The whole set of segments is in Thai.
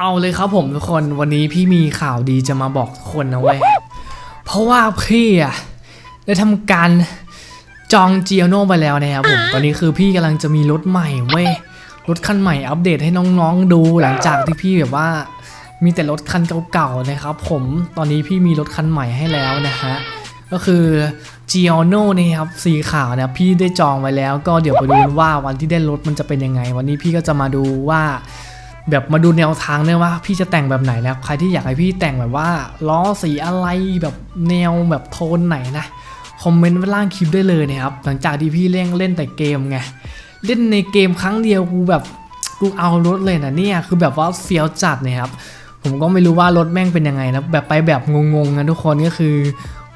เอาเลยครับผมทุกคนวันนี้พี่มีข่าวดีจะมาบอกทุกคนนะเว้ย เพราะว่าพี่อะได้ทำการจองเจียโน่ไปแล้วนะครับผม ตอนนี้คือพี่กำลังจะมีรถใหม่เว้ย รถคันใหม่อัปเดตให้น้องๆดูหลังจากที่พี่แบบว่า มีแต่รถคันเก่าๆนะครับผม ตอนนี้พี่มีรถคันใหม่ให้แล้วนะฮะ ก็คือ g i o n o นะครับสีขาวนะพี่ได้จองไว้แล้ว ก็เดี๋ยวไปดูว่าวันที่ได้รถมันจะเป็นยังไง วันนี้พี่ก็จะมาดูว่า แบบมาดูแนวทางด้วยว่าพี่จะแต่งแบบไหนนะใครที่อยากให้พี่แต่งแบบว่าล้อสีอะไรแบบแนวแบบโทนไหนนะคอมเมนต์ไว้ล่างคลิปได้เลยนะครับหลังจากที่พี่เล่นเล่นแต่เกมไงเล่นในเกมครั้งเดียวกูแบบกูเอารถเลยนะเนี่ยคือแบบว่าเฟี้ยวจัดนะครับผมก็ไม่รู้ว่ารถแม่งเป็นยังไงนะแบบไปแบบงงๆนะทุกคนก็คือ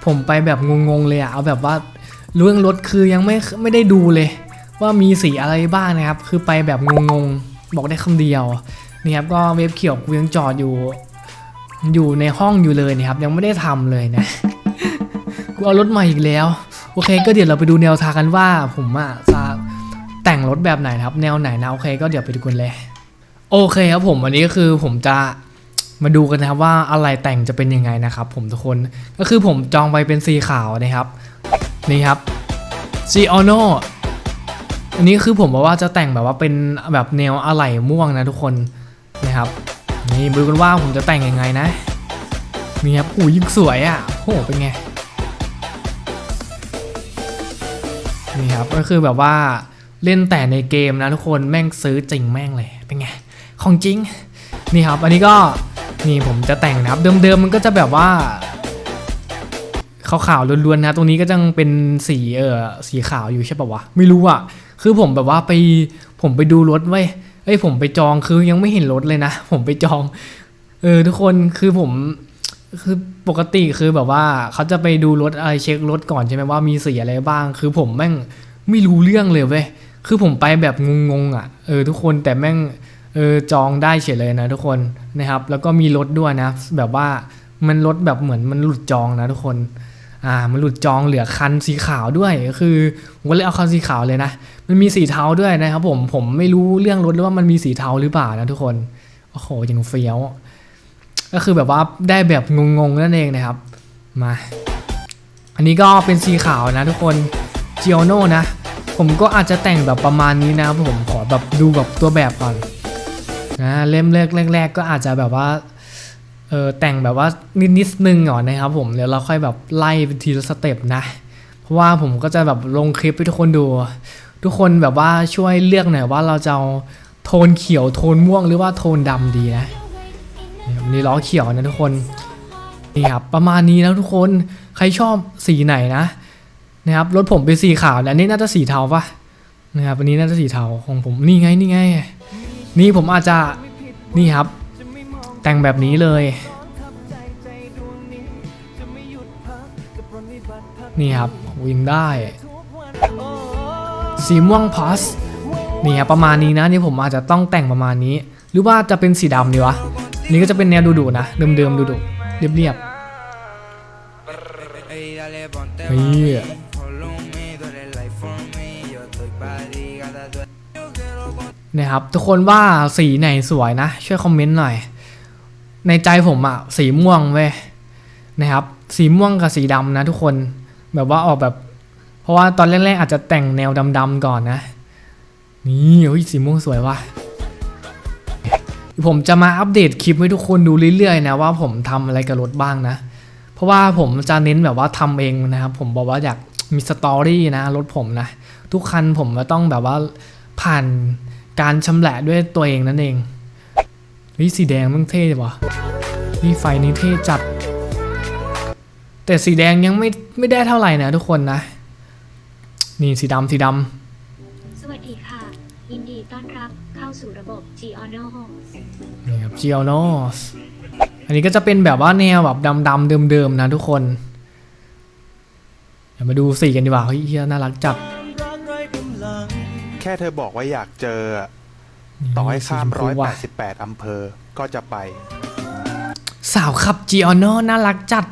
ผมไปแบบงงๆเลยอะเอาแบบว่าเรื่องรถคือยังไม่ไม่ได้ดูเลย ว่ามีสีอะไรบ้างนะครับ คือไปแบบงงๆบอกได้คำเดียว นี่ครับก็เว็บเขียวกูยังจอดอยู่ อยู่ในห้องอยู่เลยนะครับ ยังไม่ได้ทำเลยนะกูเอารถใหม่อีกแล้ว โอเค ก็เดี๋ยวเราไปดูแนวทางกันว่า ผมอะจะแต่งรถแบบไหนนะครับ แนวไหนนะโอเค ก็เดี๋ยวไปดูกันเลย โอเคครับผมวันนี้ก็คือผมจะมาดูกันนะครับว่าอะไรแต่งจะเป็นยังไงนะครับ ผมทุกคนก็คือผมจองไปเป็นสีขาวนะครับนี่ครับ g i o n o อันนี้คือผมบอกว่าจะแต่งแบบว่าเป็นแบบแนวอะไหล่ม่วงนะทุกคน นะครับนี่ดูกันว่าผมจะแต่งยังไงนะนี่ครับหูยิ่งสวยอะโอ้โหเป็นไงนี่ครับก็คือแบบว่าเล่นแต่ในเกมนะทุกคนแม่งซื้อจริงแม่งเลยเป็นไงของจริงนี่ครับ อันนี้ก็นี่ผมจะแต่งนะครับเดิมๆมันก็จะแบบว่าขาวๆล้วนๆนะตรงนี้ก็ยังเป็นสีเออสีขาวอยู่ใช่ปะวะไม่รู้อะคือผมแบบว่าไปผมไปดูรถไว้ ยเอ้ยผมไปจองคือยังไม่เห็นรถเลยนะ ผมไปจอง เออทุกคนคือผมคือปกติคือแบบว่าเขาจะไปดูรถอะไรเช็ครถก่อนใช่ไหมว่ามีสีอะไรบ้าง คือผมแม่งไม่รู้เรื่องเลยเว้ยคือผมไปแบบงงๆอะเออทุกคนแต่แม่งเออจองได้เฉยเลยนะทุกคนนะครับ แล้วก็มีรถด้วยนะ แบบว่ามันรถแบบเหมือนมันหลุดจองนะทุกคน อ่ามันหลุดจองเหลือคันสีขาวด้วยก็คือผมก็เลยเอาคันสีขาวเลยนะมันมีสีเทาด้วยนะครับผมผมไม่รู้เรื่องรถหรือว่ามันมีสีเทาหรือเปล่านะทุกคนโอ้โหอยังเฟี้ยว ก็คือแบบว่าได้แบบงงๆนั่นเองนะครับมาอันนี้ก็เป็นสีขาวนะทุกคนเจียโนนะผมก็อาจจะแต่งแบบประมาณนี้นะครับผมขอแบบดูแบบตัวแบบก่อนนะเล่มแรกแรกๆก็อาจจะแบบว่า เออแต่งแบบว่านิดนิดนึงก่อนนะครับผมเดี๋ยวเราค่อยแบบไล่เป็นทีละสเต็ปนะ เพราะว่าผมก็จะแบบลงคลิปให้ทุกคนดู ทุกคนแบบว่าช่วยเลือกหน่อยว่าเราจะเอาโทนเขียวโทนม่วงหรือว่าโทนดำดีนะนี่ครับนี่ล้อเขียวนะทุกคนนี่ครับประมาณนี้แล้วทุกคนใครชอบสีไหนนะนะครับรถผมเป็นสีขาวแต่อันนี้น่าจะสีเทาปะนะครับอันนี้น่าจะสีเทาของผมนี่ไงนี่ไง นี่ผมอาจจะนี่ครับ แต่งแบบนี้เลย นี่ครับ วิ่งได้ สีม่วงพลัสนี่ครับประมาณนี้นะนี่ผมอาจจะต้องแต่งประมาณนี้ หรือว่าจะเป็นสีดำดีวะ นี่ก็จะเป็นแนวดุๆนะ เดิมๆดุๆเรียบ Ey, dale, ponte Ey. mami. Follow me, tú eres life for me. Yo estoy para ti, gata, tú ๆนะครับทุกคนว่าสีไหนสวยนะ ช่วยคอมเมนต์หน่อย ในใจผมอะสีม่วงเว้ยนะครับ สีม่วงกับสีดำนะทุกคน แบบว่าออกแบบ เพราะว่าตอนแรกๆอาจจะแต่งแนวดำๆก่อนนะ นี่เฮ้ยสีม่วงสวยว่ะผมจะมาอัปเดตคลิปให้ทุกคนดูเรื่อยๆนะว่าผมทำอะไรกับรถบ้างนะ เพราะว่าผมจะเน้นแบบว่าทำเองนะครับผมบอกว่าอยากมีสตอรี่นะรถผมนะ ทุกคันผมก็ต้องแบบว่าผ่านการชำแหละด้วยตัวเองนั่นเอง ฮ้ยสีแดงมันเท่ว่ะนี่ไฟนี้เท่จัด แต่สีแดงยังไม่ไม่ได้เท่าไหร่นะทุกคนนะ นี่สีดำสีดสวัสดีค่ะ ยินดีต้อนรับเข้าสู่ระบบ g o n o ำนี่ครับ g i o n o s อันนี้ก็จะเป็นแบบว่าแนวแบบดำๆเดิมๆนะทุกคนเดี๋ยวมาดูสีกันดีกว่าเฮ้ยเหี้ยน่ารักจัด แค่เธอบอกว่าอยากเจอ ต่อให้ข้ามสีชร้อยพูแปว่ะดสิบแปดอำเภอก็จะไป สาวขับ g i o n o น่ารักจัด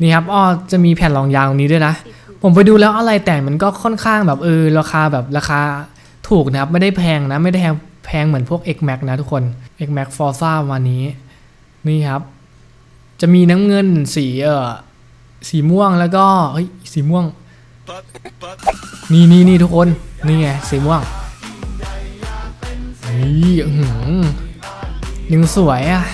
นี่ครับอ้อจะมีแผ่นรองยางตรงนี้ด้วยนะ ผมไปดูแล้วอะไรแต่งมันก็ค่อนข้างแบบเออราคาแบบราคาถูกนะครับ ไม่ได้แพงนะไม่ได้แพงแแพงเหมือนพวก X Max นะทุกคน X Max Forza วันนี้ นี่ครับ จะมีน้ำเงินสีเออสีม่วงแล้วก็เฮ้ยสีม่วง นี่นี่นี่ทุกคน นี่ไงสีม่วง นี่อื้อหือยังสวยอะ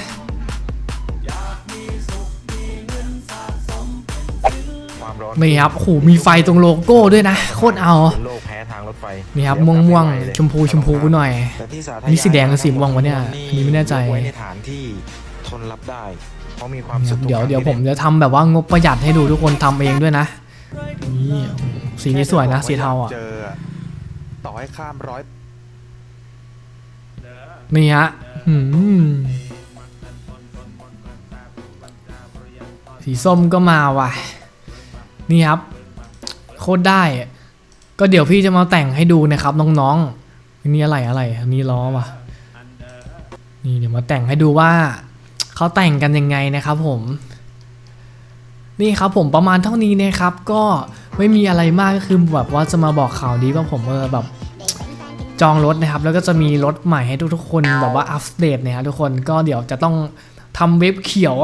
ความร้อนนี่ครับโอ้โหมีไฟตรงโลโก้ด้วยนะ โคตรเอา เป็นโลกแพ้ทางรถไฟนี่ครับเดี๋ม่วยงม่วงกลับไปไเลยชมพูชมพูหน่อย แต่ที่สาธนี่สีแดงหรือสีม่วงวะเนี่ยอันนี้ไม่แน่ใจยกไว้ในฐานที่ทนรับได้ เพราะมีความสุขทุกเดี๋ยวครั้งเดี๋ยวที่ผมจะทำแบบว่างบประหยัดให้ดูทุกคนทำเองด้วยนะนี่สีนี้สวยนะ สีเทาอะเจออะต่อให้ข้ามร้อย นี่ฮะสีส้มก็มาว่ะ นี่ครับ โคตรได้ ก็เดี๋ยวพี่จะมาแต่งให้ดูนะครับน้องๆอันนี่อะไรอะไร อันนี้ล้อว่ะ นี่เดี๋ยวมาแต่งให้ดูว่าเขาแต่งกันยังไงนะครับผม นี่ครับผมประมาณเท่านี้นะครับ ก็ไม่มีอะไรมากก็คือแบบว่าจะมาบอกข่าวดีว่าผมเออแบบ จองรถนะครับ แล้วก็จะมีรถใหม่ให้ทุกๆคนแบบว่าอัปเดตนะครับทุกคนก็เดี๋ยวจะต้องทำเว็บเขียว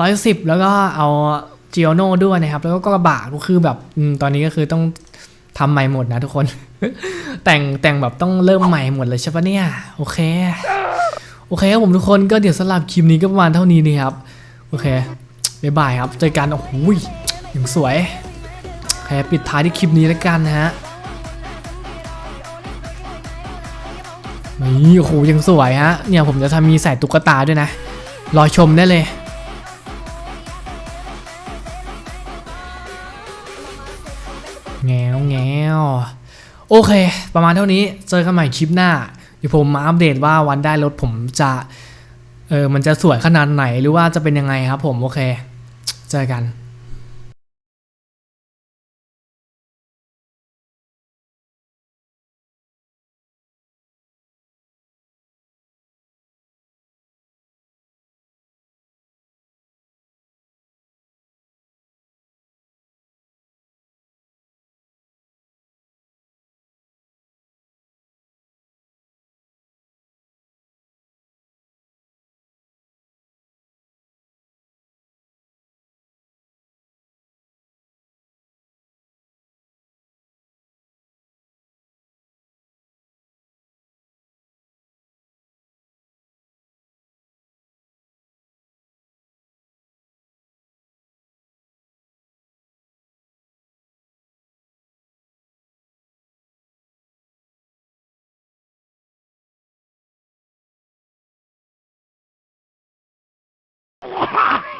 ร้อยสิบแล้วก็เอาเจียโน่ด้วยนะครับ แล้วก็กระบะก็คือแบบอตอนนี้ก็คือต้องทำใหม่หมดนะทุกคน แต่งแต่งแบบต้องเริ่มใหม่หมดเลยใช่ปะเนี่ย โอเค โอเคครับผมทุกคนก็เดี๋ยวสำหรับคลิปนี้ก็ประมาณเท่านี้นะครับ โอเคบ๊ายบายครับ เจอกัน โอ้โหอย่างสวย โอเค ปิดท้ายที่คลิปนี้แล้วกันนะฮะ นี่โอ้โหยังสวยฮะ เนี่ยผมจะทำมีใส่ตุ๊กตาด้วยนะ รอชมได้เลย แงวแงวโอเค ประมาณเท่านี้ เจอกันใหม่คลิปหน้า เดี๋ยวผมมาอัปเดตว่าวันได้รถผมจะ เออ มันจะสวยขนาดไหนหรือว่าจะเป็นยังไงครับผม โอเค เจอกัน